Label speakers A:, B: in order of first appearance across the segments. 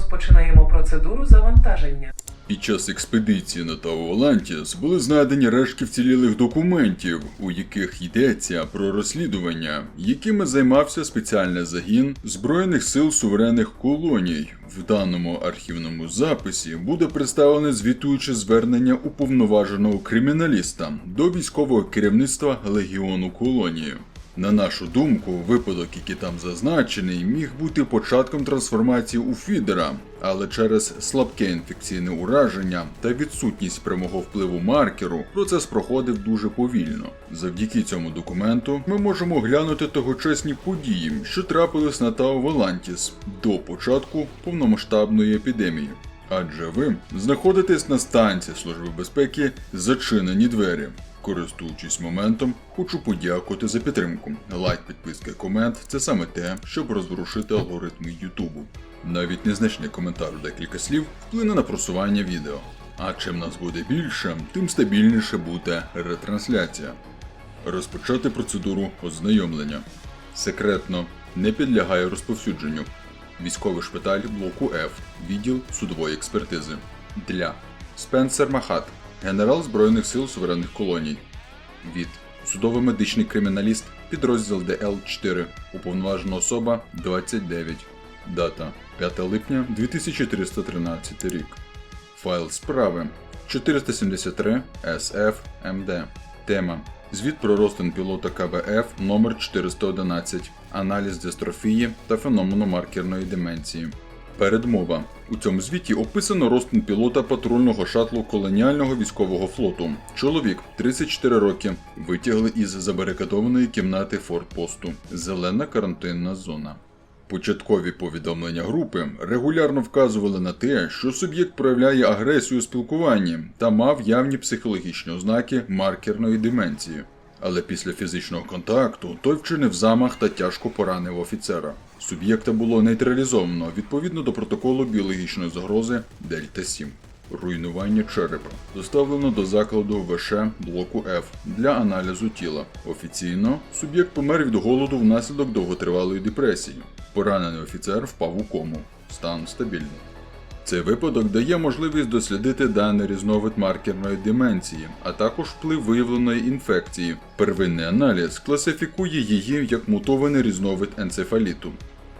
A: Розпочинаємо процедуру завантаження.
B: Під час експедиції на Тау Олантіс були знайдені рештки вцілілих документів, у яких йдеться про розслідування, якими займався спеціальний загін Збройних сил суверенних колоній. В даному архівному записі буде представлене звітуюче звернення уповноваженого криміналіста до військового керівництва легіону колонії. На нашу думку, випадок, який там зазначений, міг бути початком трансформації у фідера, але через слабке інфекційне ураження та відсутність прямого впливу маркеру процес проходив дуже повільно. Завдяки цьому документу ми можемо оглянути тогочасні події, що трапились на Тау Валантіс до початку повномасштабної епідемії. Адже ви знаходитесь на станції Служби безпеки зачинені двері. Користуючись моментом, хочу подякувати за підтримку. Лайк, підписка, комент це саме те, щоб розворушити алгоритми Ютубу. Навіть незначний коментар декілька слів вплине на просування відео. А чим нас буде більше, тим стабільніше буде ретрансляція. Розпочати процедуру ознайомлення. Секретно не підлягає розповсюдженню. Військовий шпиталь блоку F, відділ судової експертизи. Для Спенсер Махат, генерал Збройних сил суверенних колоній. Від судово-медичний криміналіст, підрозділ ДЛ4, уповноважена особа 29. Дата 5 липня 2313 рік. Файл справи 473 SF МД. Тема Звіт про розтин пілота КБФ номер 411 Аналіз дистрофії та феномену маркерної деменції. Передмова. У цьому звіті описано розтин пілота патрульного шатлу колоніального військового флоту. Чоловік 34 роки. Витягли із забарикадованої кімнати фортпосту. Зелена карантинна зона. Початкові повідомлення групи регулярно вказували на те, що суб'єкт проявляє агресію у спілкуванні та мав явні психологічні ознаки маркерної деменції. Але після фізичного контакту той вчинив замах та тяжко поранив офіцера. Суб'єкта було нейтралізовано відповідно до протоколу біологічної загрози Дельта 7. Руйнування черепа доставлено до закладу ВШ блоку F для аналізу тіла. Офіційно суб'єкт помер від голоду внаслідок довготривалої депресії. Поранений офіцер впав у кому. Стан стабільний. Цей випадок дає можливість дослідити даний різновид маркерної деменції, а також вплив виявленої інфекції. Первинний аналіз класифікує її як мутований різновид енцефаліту.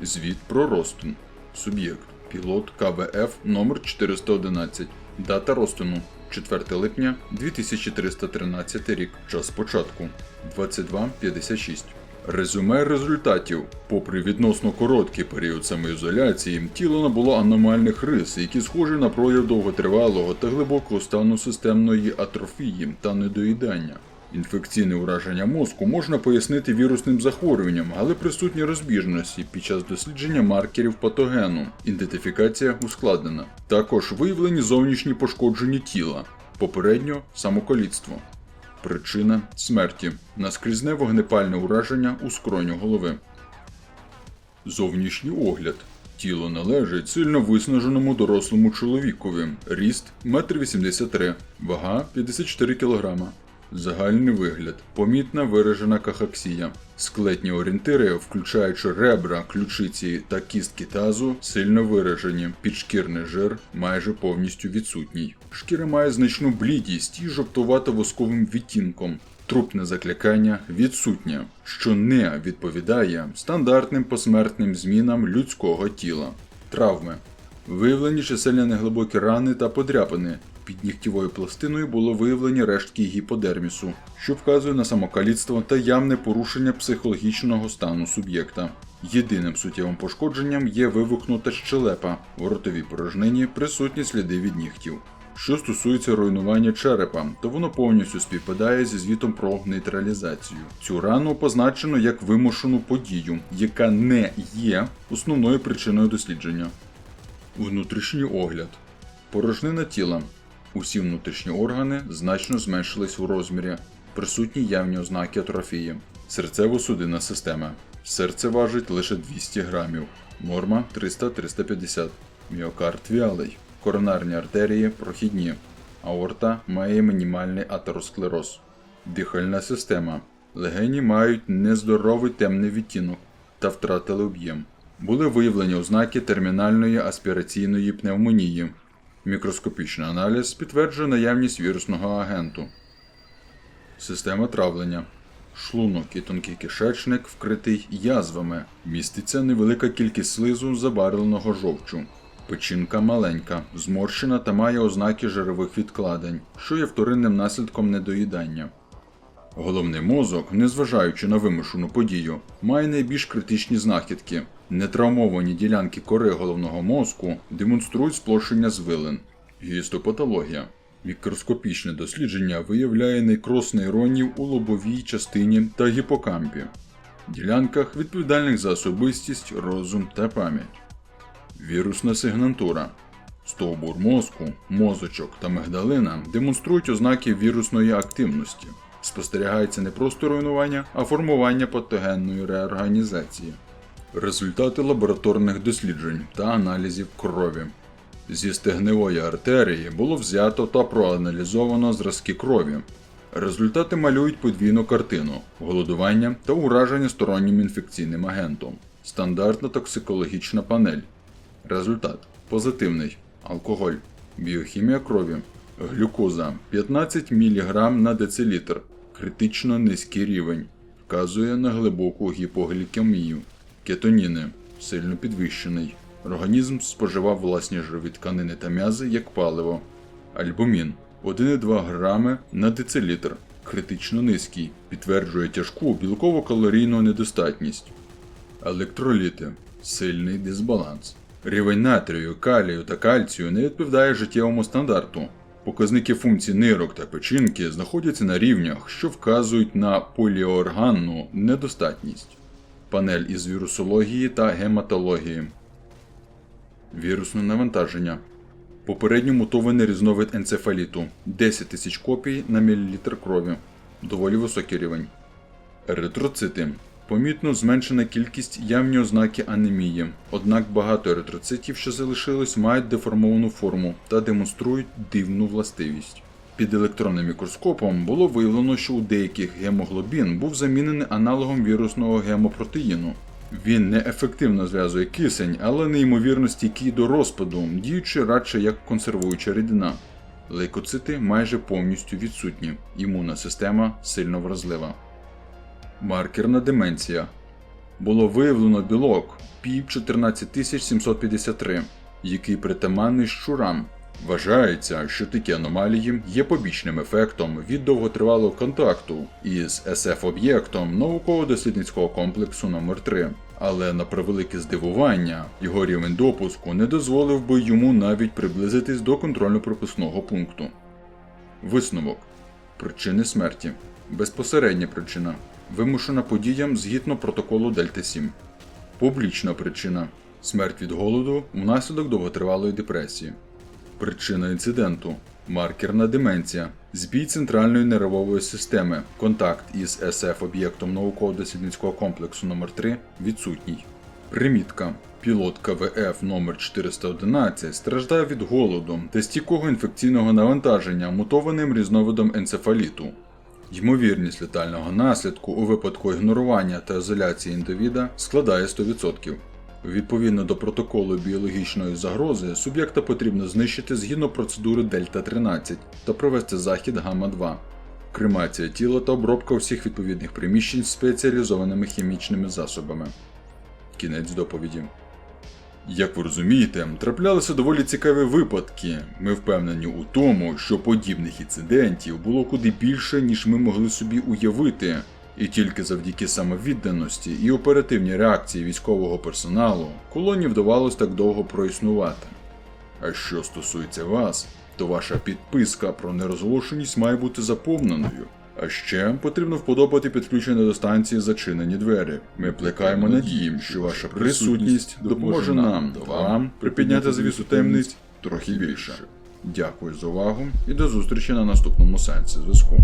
B: Звіт про розтин. Суб'єкт. Пілот КБФ номер 411. Дата розтину 4 липня 2313 рік. Час початку 22.56. Резюме результатів. Попри відносно короткий період самоізоляції, тіло набуло аномальних рис, які схожі на прояв довготривалого та глибокого стану системної атрофії та недоїдання. Інфекційне ураження мозку можна пояснити вірусним захворюванням, але присутні розбіжності під час дослідження маркерів патогену. Ідентифікація ускладнена. Також виявлені зовнішні пошкодження тіла, попередньо самоколітство. Причина смерті наскрізне вогнепальне ураження у скроню голови. Зовнішній огляд. Тіло належить сильно виснаженому дорослому чоловікові. Ріст 1,83 м, вага 54 кг. Загальний вигляд. Помітна виражена кахаксія. Склетні орієнтири, включаючи ребра, ключиці та кістки тазу, сильно виражені. Підшкірний жир майже повністю відсутній. Шкіра має значну блідість і жовтувато восковим відтінком. Трупне закликання відсутнє, що не відповідає стандартним посмертним змінам людського тіла. Травми. Виявлені чисельні неглибокі рани та подряпини. Під нігтєвою пластиною було виявлені рештки гіподермісу, що вказує на самокаліцтво та явне порушення психологічного стану суб'єкта. Єдиним суттєвим пошкодженням є вивихнута щелепа, в ротовій порожнині присутні сліди від нігтів. Що стосується руйнування черепа, то воно повністю співпадає зі звітом про нейтралізацію. Цю рану позначено як вимушену подію, яка не є основною причиною дослідження. Внутрішній огляд. Порожнина тіла. Усі внутрішні органи значно зменшились у розмірі, присутні явні ознаки атрофії. Серцево-судинна система. Серце важить лише 200 грамів, норма 300-350. Міокард вялий. Коронарні артерії прохідні. Аорта має мінімальний атеросклероз. Дихальна система. Легені мають нездоровий темний відтінок та втратили об'єм. Були виявлені ознаки термінальної аспіраційної пневмонії. Мікроскопічний аналіз підтверджує наявність вірусного агенту. Система травлення. Шлунок і тонкий кишечник вкритий язвами. Міститься невелика кількість слизу забарвленого жовчу. Печінка маленька, зморщена та має ознаки жирових відкладень, що є вторинним наслідком недоїдання. Головний мозок, незважаючи на вимушену подію, має найбільш критичні знахідки. Нетравмовані ділянки кори головного мозку демонструють сплошення звилин. Гістопатологія. Мікроскопічне дослідження виявляє некроз нейронів у лобовій частині та гіпокампі, ділянках відповідальних за особистість, розум та пам'ять. Вірусна сигнатура. Стовбур мозку, мозочок та мигдалина демонструють ознаки вірусної активності. Спостерігається не просто руйнування, а формування патогенної реорганізації. Результати лабораторних досліджень та аналізів крові. Зі стегневої артерії було взято та проаналізовано зразки крові. Результати малюють подвійну картину голодування та ураження стороннім інфекційним агентом. Стандартна токсикологічна панель. Результат позитивний. Алкоголь, біохімія крові, глюкоза 15 мг на децилітр, критично низький рівень, вказує на глибоку гіпоглікемію, кетоніни сильно підвищений. Організм споживав власні жирові тканини та м'язи як паливо. Альбумін 1,2 грами на децилітр, критично низький, підтверджує тяжку білково-калорійну недостатність. Електроліти сильний дисбаланс. Рівень натрію, калію та кальцію не відповідає життєвому стандарту. Показники функцій нирок та печінки знаходяться на рівнях, що вказують на поліорганну недостатність. Панель із вірусології та гематології. Вірусне навантаження. Попередньо мутований різновид енцефаліту 10 тисяч копій на мілілітр крові. Доволі високий рівень. Еритроцити. Помітно зменшена кількість явні ознаки анемії, однак багато еритроцитів, що залишились, мають деформовану форму та демонструють дивну властивість. Під електронним мікроскопом було виявлено, що у деяких гемоглобін був замінений аналогом вірусного гемопротеїну. Він неефективно зв'язує кисень, але неймовірно стійкий до розпаду, діючи радше як консервуюча рідина. Лейкоцити майже повністю відсутні, імунна система сильно вразлива. Маркерна деменція. Було виявлено білок ПІП 14753, який притаманний щурам. Вважається, що такі аномалії є побічним ефектом від довготривалого контакту із СФ-об'єктом науково-дослідницького комплексу номер 3 але на превелике здивування його рівень допуску не дозволив би йому навіть приблизитись до контрольно-пропускного пункту. Висновок причини смерті. Безпосередня причина вимушена подіям згідно протоколу Дельта 7. Публічна причина смерть від голоду внаслідок довготривалої депресії. Причина інциденту маркерна деменція, збій центральної нервової системи, контакт із СФ об'єктом науково-дослідницького комплексу номер 3 відсутній. Примітка. Пілот КВФ номер 411 страждає від голоду та стійкого інфекційного навантаження мутованим різновидом енцефаліту. Ймовірність летального наслідку у випадку ігнорування та ізоляції індивіда складає 100%. Відповідно до протоколу біологічної загрози, суб'єкта потрібно знищити згідно процедури Дельта 13 та провести захід Гамма 2 кремація тіла та обробка всіх відповідних приміщень спеціалізованими хімічними засобами. Кінець доповіді. Як ви розумієте, траплялися доволі цікаві випадки. Ми впевнені у тому, що подібних інцидентів було куди більше, ніж ми могли собі уявити, і тільки завдяки самовідданості і оперативній реакції військового персоналу колоні вдавалось так довго проіснувати. А що стосується вас, то ваша підписка про нерозголошеність має бути заповненою. А ще потрібно вподобати підключення до станції зачинені двері. Ми плекаємо надії, що ваша присутність допоможе нам вам припідняти завісу темниць трохи більше. Дякую за увагу і до зустрічі на наступному сеансі зв'язку.